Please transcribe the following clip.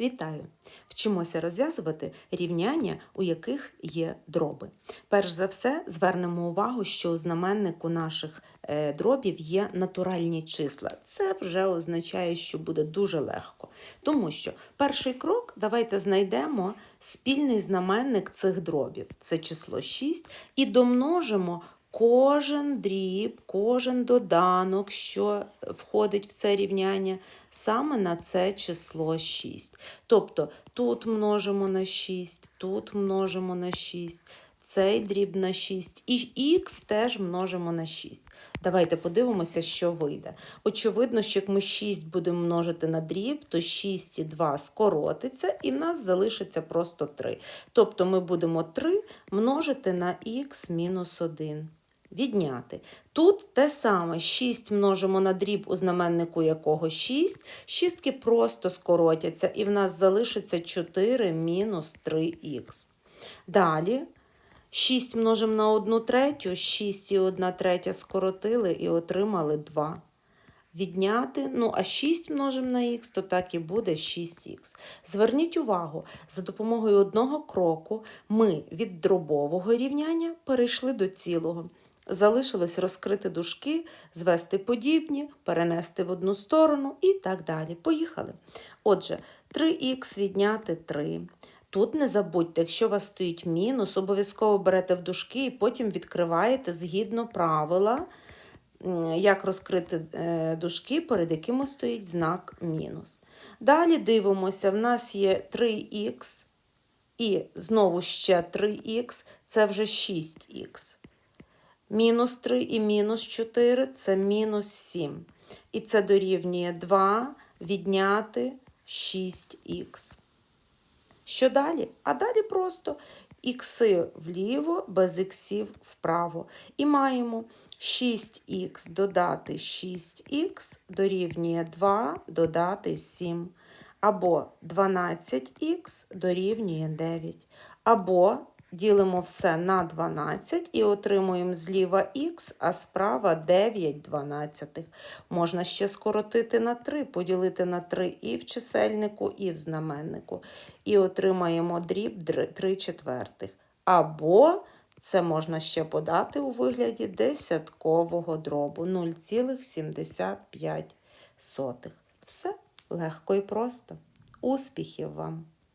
Вітаю! Вчимося розв'язувати рівняння, у яких є дроби. Перш за все, звернемо увагу, що у знаменнику наших е, дробів є натуральні числа. Це вже означає, що буде дуже легко. Тому що перший крок давайте знайдемо спільний знаменник цих дробів. Це число 6, і домножимо кожен дріб, кожен доданок, що входить в це рівняння, саме на це число 6. Тобто тут множимо на 6, тут множимо на 6, цей дріб на 6 і х теж множимо на 6. Давайте подивимося, що вийде. Очевидно, що як ми 6 будемо множити на дріб, то 6 і 2 скоротиться, і в нас залишиться просто 3. Тобто ми будемо 3 множити на х мінус 1 відняти. Тут те саме 6 множимо на дріб у знаменнику якого 6, шістки просто скоротяться, і в нас залишиться 4 мінус 3х. Далі 6 множимо на 1 третю, 6 і 1 третя скоротили і отримали 2. Відняти, ну а 6 множимо на х, то так і буде 6х. Зверніть увагу, за допомогою одного кроку ми від дробового рівняння перейшли до цілого. Залишилось розкрити дужки, звести подібні, перенести в одну сторону і так далі. Поїхали. Отже, 3х відняти 3. Тут не забудьте, якщо у вас стоїть мінус, обов'язково берете в дужки і потім відкриваєте згідно правила, як розкрити е, дужки, перед якими стоїть знак мінус. Далі дивимося, в нас є 3х і знову ще 3х, це вже 6х. Мінус 3 і мінус 4 це мінус 7. І це дорівнює 2 відняти 6х. Що далі? А далі просто ікси вліво, без іксів вправо. І маємо 6х додати 6х дорівнює 2 додати 7. Або 12х дорівнює 9. Або Ділимо все на 12 і отримуємо зліва х, а справа 9 дванадцятих. Можна ще скоротити на 3, поділити на 3 і в чисельнику, і в знаменнику. І отримаємо дріб 3 четвертих. Або це можна ще подати у вигляді десяткового дробу 0,75. Все легко і просто. Успіхів вам!